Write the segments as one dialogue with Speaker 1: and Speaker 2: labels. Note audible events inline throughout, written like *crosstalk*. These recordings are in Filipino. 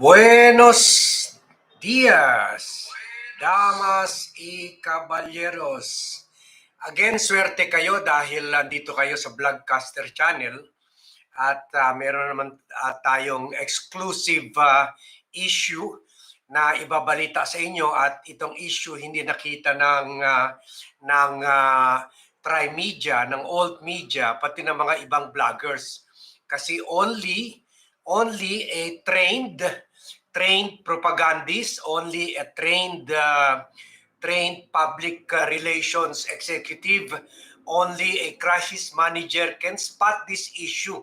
Speaker 1: Buenos días, damas y caballeros. Again, swerte kayo dahil nandito kayo sa Vlogcaster Channel at ah, meron naman ah, tayong exclusive ah, issue na ibabalita sa inyo at itong issue hindi nakita ng ah, ng ah, tri-media, ng old media, pati ng mga ibang vloggers. Kasi only only a trained trained propagandist, only a trained uh, trained public uh, relations executive, only a crisis manager can spot this issue.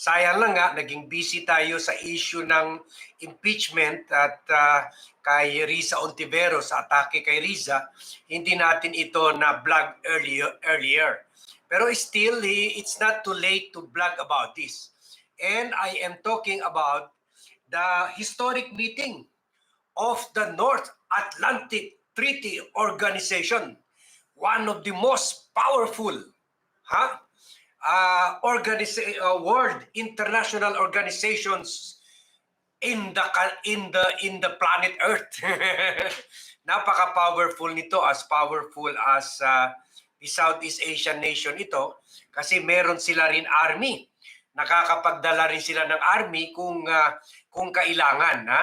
Speaker 1: Sayang lang nga, naging busy tayo sa issue ng impeachment at uh, kay Risa Ontivero sa atake kay Risa, hindi natin ito na blog earlier, earlier. Pero still, eh, it's not too late to blog about this. And I am talking about the historic meeting of the North Atlantic Treaty Organization, one of the most powerful huh, uh, organiza- uh, world international organizations in the in the in the planet Earth. *laughs* Napaka powerful nito as powerful as uh, the Southeast Asian nation ito kasi meron sila rin army nakakapagdala rin sila ng army kung ah, kung kailangan ha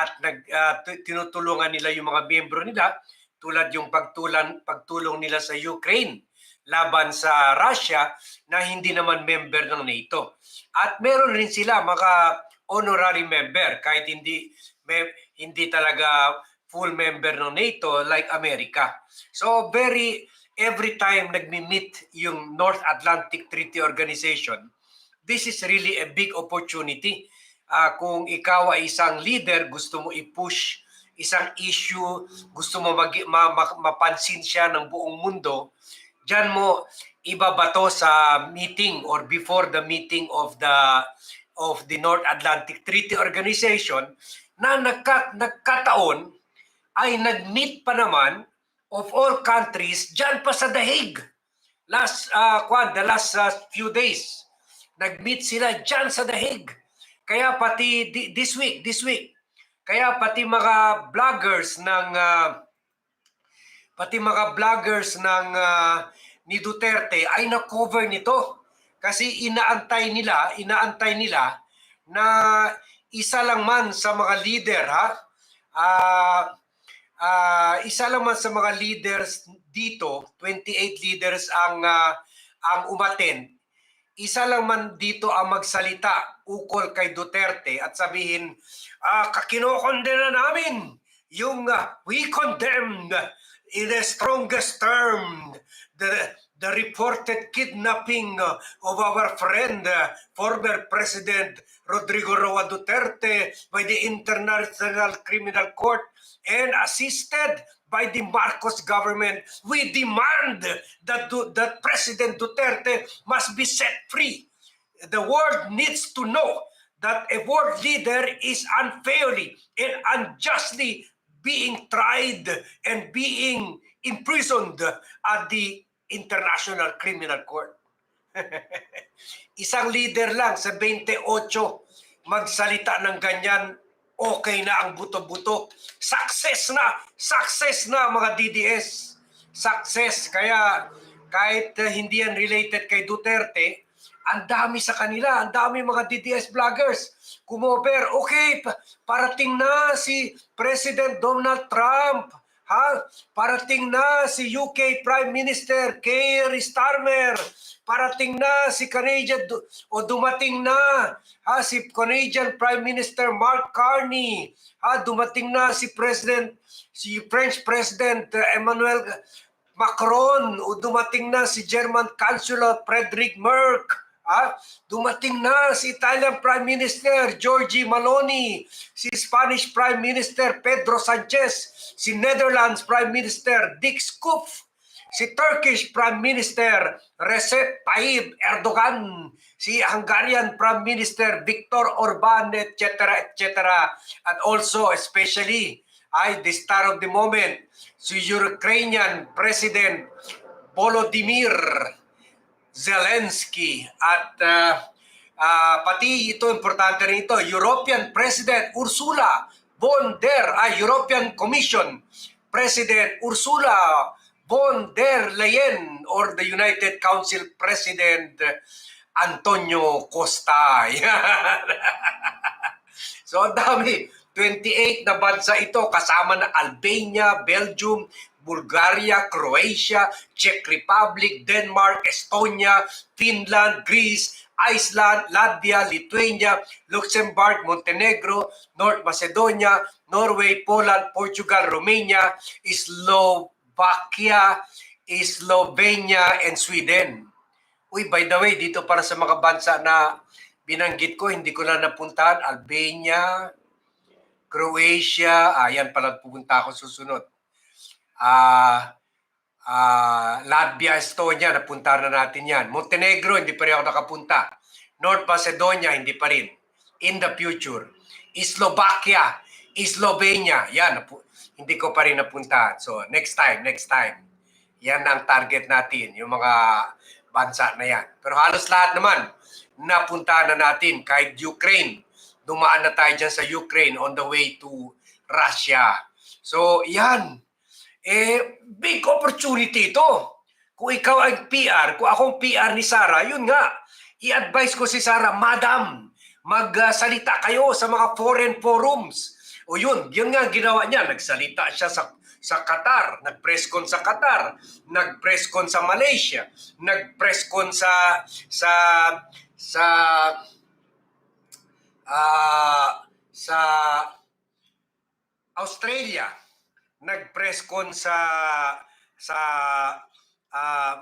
Speaker 1: at nag tu- tinutulungan nila yung mga miyembro nila tulad yung pagtulan pagtulong nila sa Ukraine laban sa Russia na hindi naman member ng NATO. At meron rin sila mga honorary member kahit hindi me- hindi talaga full member ng NATO like America. So very every time nagmi-meet yung North Atlantic Treaty Organization, this is really a big opportunity. Ah, kung ikaw ay isang leader, gusto mo i-push isang issue, gusto mo mag, ma, ma- mapansin siya ng buong mundo, diyan mo ibabato sa meeting or before the meeting of the of the North Atlantic Treaty Organization na nagka, nagkataon ay nag-meet pa naman of all countries diyan pa sa The Hague. Last uh, kwan, the last uh, few days nag-meet sila dyan sa Hague. Kaya pati this week, this week, kaya pati mga vloggers ng ah, pati mga vloggers ng ah, ni Duterte ay na-cover nito. Kasi inaantay nila, inaantay nila na isa lang man sa mga leader ha. Ah ah, isa lang man sa mga leaders dito, 28 leaders ang ah, ang umaten isa lang man dito ang magsalita ukol kay Duterte at sabihin, ah, kinokondena namin yung ah, we condemn in the strongest term the the reported kidnapping uh, of our friend uh, former president Rodrigo Roa Duterte by the International Criminal Court and assisted by the Marcos government, we demand that, that President Duterte must be set free. The world needs to know that a world leader is unfairly and unjustly being tried and being imprisoned at the International Criminal Court. *laughs* Isang leader lang sa 28 magsalita ng ganyan, okay na ang buto-buto. Success na! Success na mga DDS! Success! Kaya kahit uh, hindi yan related kay Duterte, ang dami sa kanila, ang dami mga DDS vloggers. Kumover, okay, pa- parating na si President Donald Trump. Ha? Parating na si UK Prime Minister Keir Starmer. Parating na si Canadian o dumating na ha si Canadian Prime Minister Mark Carney. Ha dumating na si President si French President Emmanuel Macron o dumating na si German Chancellor Frederick Merck. Ah, dumating na si Italian Prime Minister Giorgi Maloni, si Spanish Prime Minister Pedro Sanchez, si Netherlands Prime Minister Dick Schoof, si Turkish Prime Minister Recep Tayyip Erdogan, si Hungarian Prime Minister Viktor Orban, etc., etc., and also especially ay the star of the moment, si Ukrainian President Volodymyr Zelensky at ah, ah, pati ito importante rin ito European President Ursula von der ah, European Commission President Ursula von der Leyen or the United Council President Antonio Costa. *laughs* So ang dami. 28 na bansa ito kasama na Albania, Belgium, Bulgaria, Croatia, Czech Republic, Denmark, Estonia, Finland, Greece, Iceland, Latvia, Lithuania, Luxembourg, Montenegro, North Macedonia, Norway, Poland, Portugal, Romania, Slovakia, Slovenia, and Sweden. Uy, by the way, dito para sa mga bansa na binanggit ko, hindi ko na napuntahan, Albania, Croatia, ayan pala pupunta ako susunod. Ah, ah, Latvia, Estonia, napunta na natin yan. Montenegro, hindi pa rin ako nakapunta. North Macedonia, hindi pa rin. In the future. Slovakia, Slovenia, yan, hindi ko pa rin napunta. So, next time, next time. Yan ang target natin, yung mga bansa na yan. Pero halos lahat naman, napunta na natin kahit Ukraine. Dumaan na tayo dyan sa Ukraine on the way to Russia. So, yan. Eh, big opportunity ito. Kung ikaw ay PR, kung akong PR ni Sarah, yun nga. I-advise ko si Sarah, Madam, magsalita kayo sa mga foreign forums. O yun, yun nga ginawa niya. Nagsalita siya sa sa Qatar, nag-press con sa Qatar, nag-press con sa Malaysia, nag-press con sa sa sa ah, sa Australia, nag-press con sa sa ah,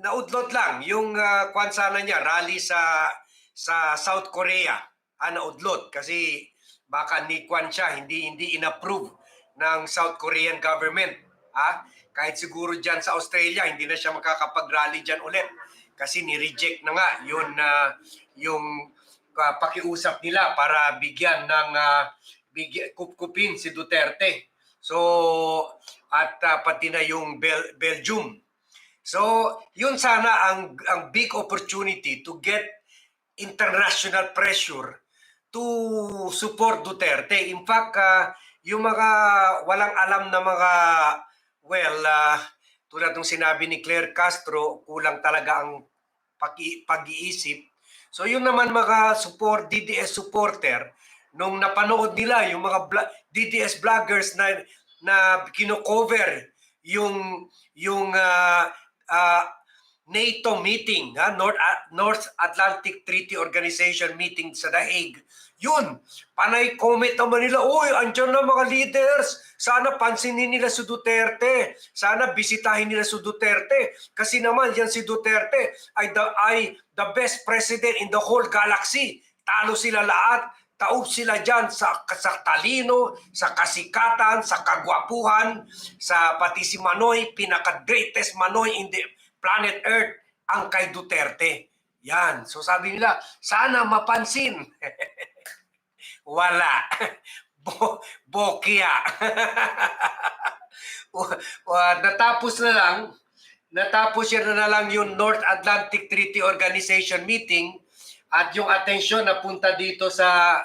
Speaker 1: naudlot lang yung uh, kwan sana niya rally sa sa South Korea. Ah, naudlot kasi baka ni kwan siya hindi hindi inapprove ng South Korean government. Ha? Kahit siguro diyan sa Australia hindi na siya makakapag-rally diyan ulit kasi ni-reject na nga yun na yung uh, pakiusap nila para bigyan ng uh, bigyan, kupkupin si Duterte. So at uh, pati na yung Bel- Belgium. So yun sana ang ang big opportunity to get international pressure to support Duterte. In fact, uh, yung mga walang alam na mga well, uh, tulad ng sinabi ni Claire Castro, kulang talaga ang pag-iisip. So yun naman mga support DDS supporter nung napanood nila yung mga bla- DDS vloggers na na kino-cover yung yung uh, uh, NATO meeting, ha? North, uh, North Atlantic Treaty Organization meeting sa The Hague. Yun, panay comment naman nila, uy, andyan na mga leaders, sana pansinin nila si Duterte, sana bisitahin nila si Duterte, kasi naman yan si Duterte ay the, ay the best president in the whole galaxy. Talo sila lahat, taob sila dyan sa, sa talino, sa kasikatan, sa kagwapuhan, sa pati si Manoy, pinaka-greatest Manoy in the planet Earth, ang kay Duterte. Yan. So sabi nila, sana mapansin. *laughs* Wala. *laughs* Bo bokya. *laughs* natapos na lang, natapos yan na lang yung North Atlantic Treaty Organization meeting at yung atensyon napunta dito sa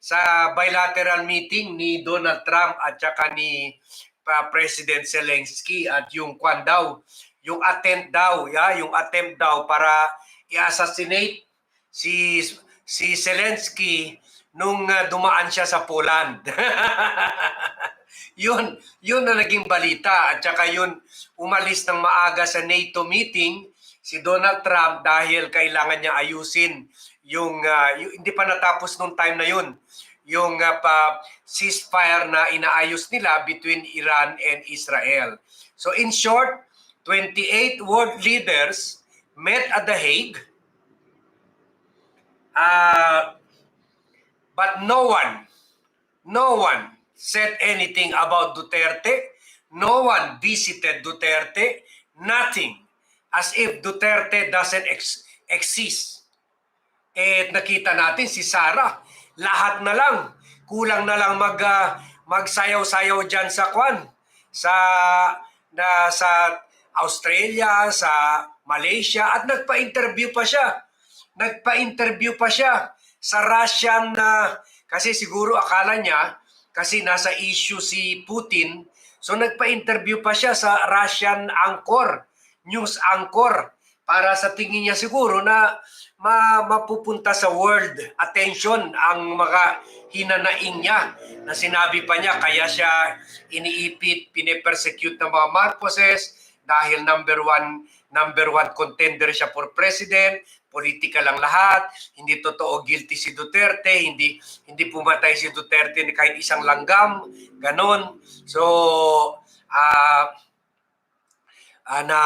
Speaker 1: sa bilateral meeting ni Donald Trump at saka ni uh, President Zelensky at yung kwan daw, yung attempt daw, ya, yung attempt daw para i-assassinate si si Zelensky nung uh, dumaan siya sa Poland. *laughs* yun, yun na naging balita at saka yun umalis ng maaga sa NATO meeting si Donald Trump dahil kailangan niya ayusin yung, uh, yung hindi pa natapos nung time na yun yung uh, pa ceasefire na inaayos nila between Iran and Israel. So in short, 28 world leaders met at The Hague. Uh, but no one, no one said anything about Duterte. No one visited Duterte. nothing. As if Duterte doesn't ex- exist. Eh, nakita natin si Sara, lahat na lang. Kulang na lang mag, ah, magsayaw-sayaw dyan sa kwan. Sa, na, sa Australia, sa Malaysia, at nagpa-interview pa siya. Nagpa-interview pa siya sa Russian na, kasi siguro akala niya, kasi nasa issue si Putin, so nagpa-interview pa siya sa Russian anchor, news anchor, para sa tingin niya siguro na ma mapupunta sa world. Attention ang mga hinanaing niya. Na sinabi pa niya kaya siya iniipit, pinipersecute ng mga Marcoses dahil number one number one contender siya for president, politika lang lahat, hindi totoo guilty si Duterte, hindi hindi pumatay si Duterte ni kahit isang langgam, ganon. So, ah ah, na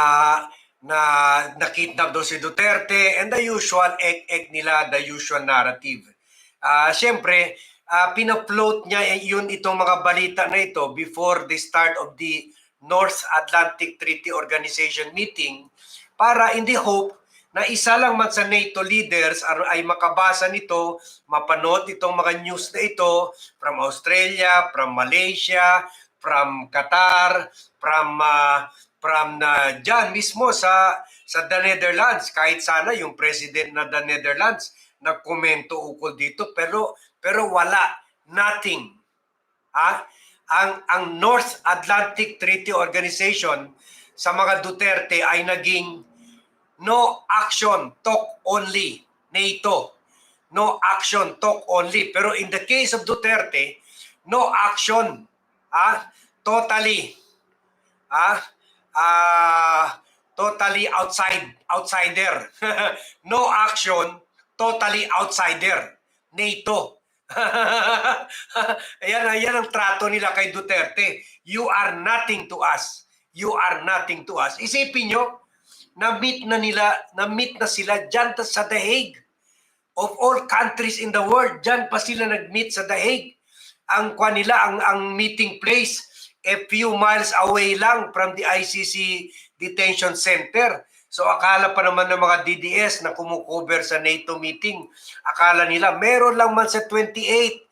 Speaker 1: na nakidnap daw si Duterte and the usual ek-ek nila, the usual narrative. Ah, Siyempre, ah, pinaploat niya yun itong mga balita na ito before the start of the North Atlantic Treaty Organization meeting para in the hope na isa lang man sa NATO leaders ay makabasa nito, mapanood itong mga news na ito from Australia, from Malaysia, from Qatar, from uh, from na dyan mismo sa sa the Netherlands. Kahit sana yung president na the Netherlands nagkomento ukol dito pero pero wala. Nothing. Ha? Ang ang North Atlantic Treaty Organization sa mga Duterte ay naging no action talk only NATO. No action talk only. Pero in the case of Duterte no action ah totally. Ah ah totally outside outsider *laughs* no action totally outsider NATO *laughs* ayan, ayan ang trato nila kay Duterte. You are nothing to us. You are nothing to us. Isipin nyo, na-meet na nila, na-meet na sila dyan sa The Hague. Of all countries in the world, dyan pa sila nag-meet sa The Hague. Ang kwa nila, ang, ang meeting place, a few miles away lang from the ICC detention center. So akala pa naman ng mga DDS na kumukover sa NATO meeting, akala nila meron lang man sa 28.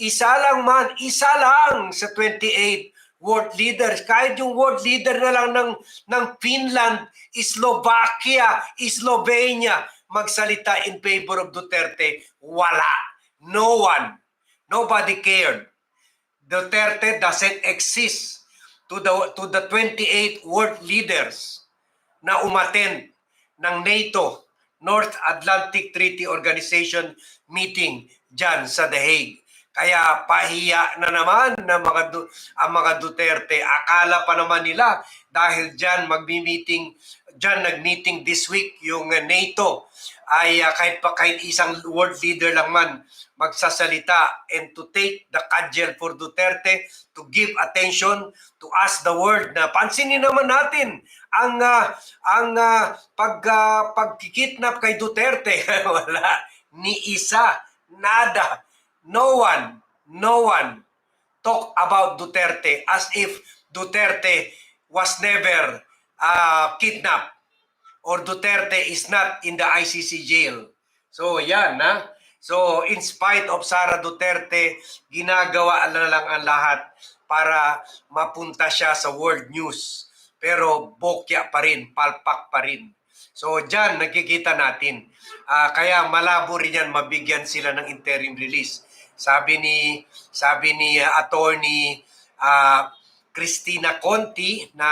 Speaker 1: Isa lang man, isa lang sa 28 world leaders. Kahit yung world leader na lang ng, ng Finland, Slovakia, Slovenia, magsalita in favor of Duterte, wala. No one. Nobody cared. Duterte doesn't exist to the to the 28 world leaders na umattend ng NATO North Atlantic Treaty Organization meeting dyan sa The Hague. Kaya pahiya na naman na mga ang mga Duterte. Akala pa naman nila dahil dyan magmi-meeting, dyan nag-meeting this week yung NATO. Ay uh, kahit pa kahit isang world leader lang man magsasalita and to take the cudgel for Duterte to give attention to us the world na pansinin naman natin ang uh, ang uh, pag uh, pagkikidnap kay Duterte. *laughs* Wala. Ni isa. Nada no one no one talk about Duterte as if Duterte was never uh, kidnapped or Duterte is not in the ICC jail. So yan na. So in spite of Sara Duterte, ginagawa na lang ang lahat para mapunta siya sa world news. Pero bokya pa rin, palpak pa rin. So dyan nakikita natin. Ah, kaya malabo rin yan mabigyan sila ng interim release. Sabi ni sabi ni uh, attorney ah, Christina Conti na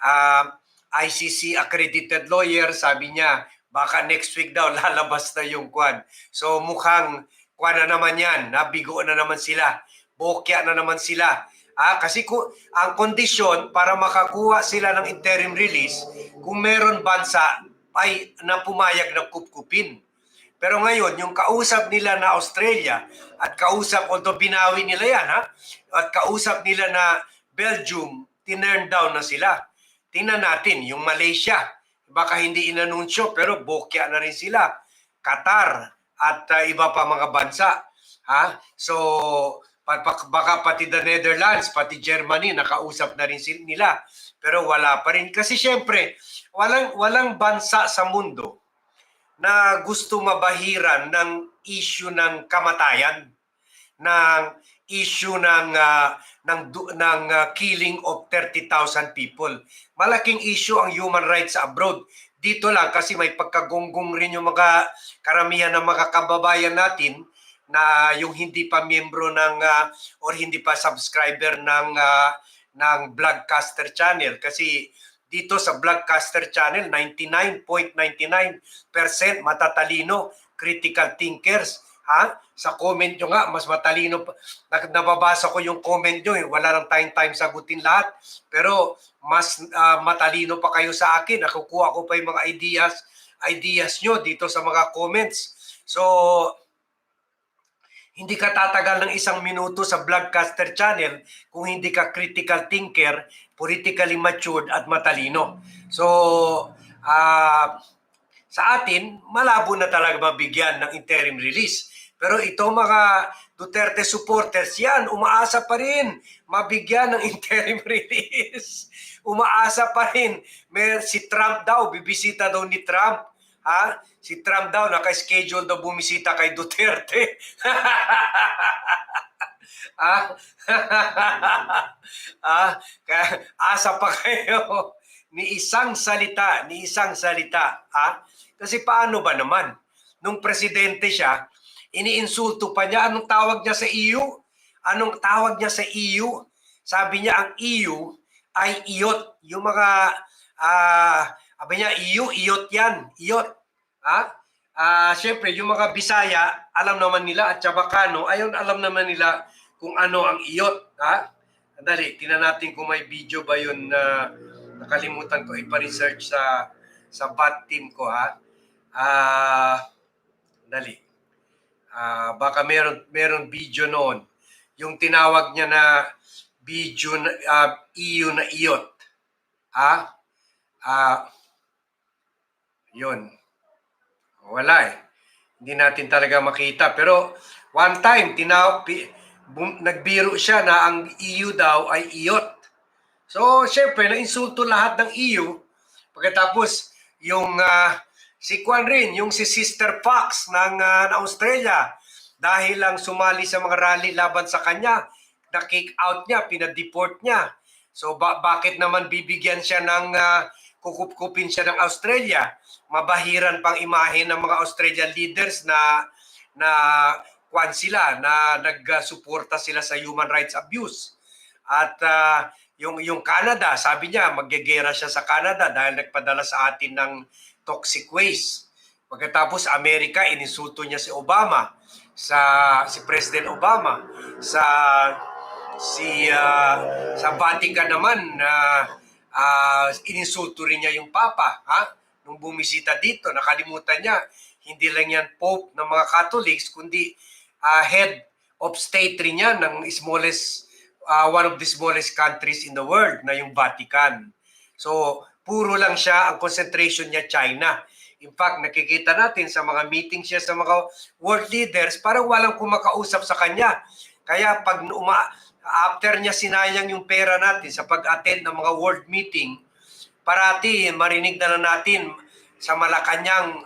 Speaker 1: ah, ICC accredited lawyer, sabi niya, baka next week daw *laughs* lalabas na yung kwan. So mukhang kwan na naman yan, nabigo na naman sila, bokya na naman sila. Ah, kasi ku- ang kondisyon para makakuha sila ng interim release, kung meron bansa ay na pumayag na kupkupin. Pero ngayon, yung kausap nila na Australia at kausap, although binawi nila yan, ha? at kausap nila na Belgium, tinurn down na sila. Tingnan natin, yung Malaysia, baka hindi inanunsyo, pero bokya na rin sila. Qatar at uh, iba pa mga bansa. Ha? So, Baka pati the Netherlands, pati Germany, nakausap na rin nila. Pero wala pa rin. Kasi syempre, walang, walang bansa sa mundo na gusto mabahiran ng issue ng kamatayan, ng issue ng ah, ng ng ah, killing of 30,000 people. Malaking issue ang human rights abroad. Dito lang kasi may pagkagunggong rin yung mga karamihan ng mga kababayan natin na yung hindi pa miyembro ng ah, or hindi pa subscriber ng ah, ng Vlogcaster channel kasi dito sa Vlogcaster channel 99.99% matatalino critical thinkers. Ha? Sa comment nyo nga mas matalino nababasa ko yung comment nyo eh. wala lang tayong time sagutin lahat. Pero mas ah, matalino pa kayo sa akin. Nakukuha ko pa yung mga ideas ideas nyo dito sa mga comments. So hindi ka tatagal ng isang minuto sa Vlogcaster channel kung hindi ka critical thinker, politically matured at matalino. So, ah sa atin, malabo na talaga mabigyan ng interim release. Pero ito mga Duterte supporters, yan, umaasa pa rin mabigyan ng *laughs* interim release. Umaasa pa rin. May, si Trump daw, bibisita daw ni Trump. Ha? Si Trump daw, naka-schedule daw bumisita kay Duterte. *laughs* ah, *laughs* ah, asa pa kayo ni isang salita, ni isang salita, ah? Kasi paano ba naman? Nung presidente siya, iniinsulto pa niya, anong tawag niya sa EU? Anong tawag niya sa EU? Sabi niya, ang EU ay iyot. Yung mga, ah, sabi niya, EU, iyot yan. Iyot. Ha? Ah, Siyempre, yung mga Bisaya, alam naman nila, at Chabacano, ayon alam naman nila kung ano ang iyot. Ha? Dali, tingnan natin kung may video ba yun na nakalimutan ko ipa-research sa sa bot team ko ha. Ah, dali. Ah, baka meron meron video noon. Yung tinawag niya na video na ah, EU na iyot. Ha? Ah, yun. Wala eh. Hindi natin talaga makita. Pero one time, tinaw, pi, bum, nagbiro siya na ang EU daw ay iyot. So, syempre, na-insulto lahat ng EU. Pagkatapos, yung ah, si Kwan rin, yung si Sister Fox ng, ah, ng Australia, dahil lang sumali sa mga rally laban sa kanya, na-kick out niya, pinadeport niya. So, ba- bakit naman bibigyan siya ng ah, kukup-kupin siya ng Australia? Mabahiran pang imahe ng mga Australian leaders na na kwan sila na nagsuporta sila sa human rights abuse. At ah, yung yung Canada, sabi niya maggegera siya sa Canada dahil nagpadala sa atin ng toxic waste. Pagkatapos Amerika, ininsulto niya si Obama sa si President Obama sa si ah, sa Vatican naman na ah, ininsulto rin niya yung Papa, ha? Nung bumisita dito, nakalimutan niya, hindi lang yan Pope ng mga Catholics, kundi ah, head of state rin yan ng smallest, ah, one of the smallest countries in the world, na yung Vatican. So, puro lang siya, ang concentration niya China. In fact, nakikita natin sa mga meetings siya sa mga world leaders, parang walang kumakausap sa kanya. Kaya pag uma, after niya sinayang yung pera natin sa pag-attend ng mga world meeting, parati marinig na lang natin sa Malacanang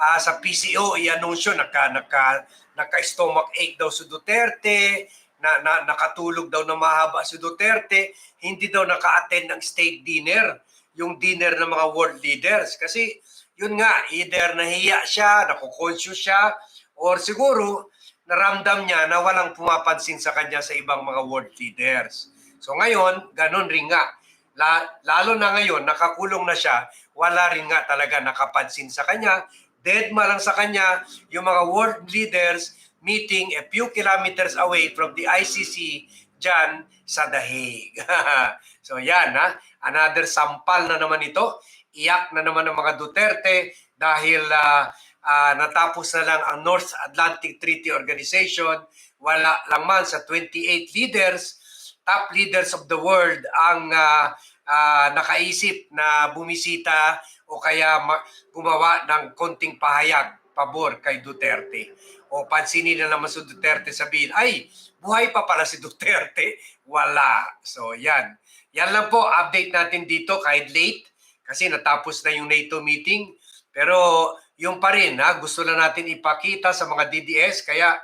Speaker 1: ah, sa PCO i-anunsyo naka naka naka stomach ache daw si Duterte na, na nakatulog daw na mahaba si Duterte hindi daw naka-attend ng state dinner yung dinner ng mga world leaders. Kasi yun nga either nahiya siya nakukonscious siya or siguro naramdam niya na walang pumapansin sa kanya sa ibang mga world leaders so ngayon ganun rin nga La, lalo na ngayon, nakakulong na siya, wala rin nga talaga nakapansin sa kanya. Dead ma lang sa kanya yung mga world leaders meeting a few kilometers away from the ICC dyan sa The Hague. *laughs* so yan, ha? another sampal na naman ito. Iyak na naman ng mga Duterte dahil ah, ah, natapos na lang ang North Atlantic Treaty Organization. Wala lang man sa 28 leaders top leaders of the world ang ah, ah, nakaisip na bumisita o kaya ma- gumawa ng konting pahayag pabor kay Duterte. O pansinin na naman si Duterte sabihin, ay, buhay pa pala si Duterte. *laughs* Wala. So, yan. Yan lang po, update natin dito kahit late kasi natapos na yung NATO meeting. Pero yung pa rin, ha, gusto lang natin ipakita sa mga DDS. Kaya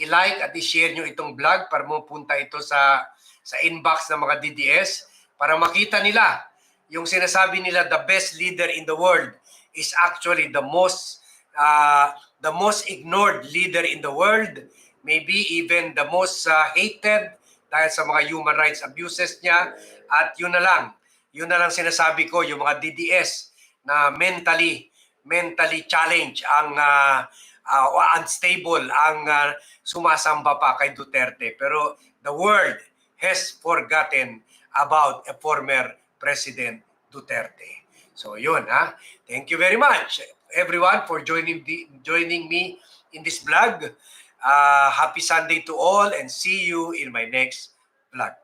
Speaker 1: i-like at i-share nyo itong vlog para mapunta ito sa sa inbox ng mga DDS para makita nila. Yung sinasabi nila the best leader in the world is actually the most uh, the most ignored leader in the world. Maybe even the most uh, hated dahil sa mga human rights abuses niya. At yun na lang. Yun na lang sinasabi ko yung mga DDS na mentally mentally challenge ang uh, uh, unstable ang uh, sumasamba pa kay Duterte pero the world has forgotten about a former President Duterte. So yun ha. Thank you very much everyone for joining the, joining me in this vlog. Uh, happy Sunday to all and see you in my next vlog.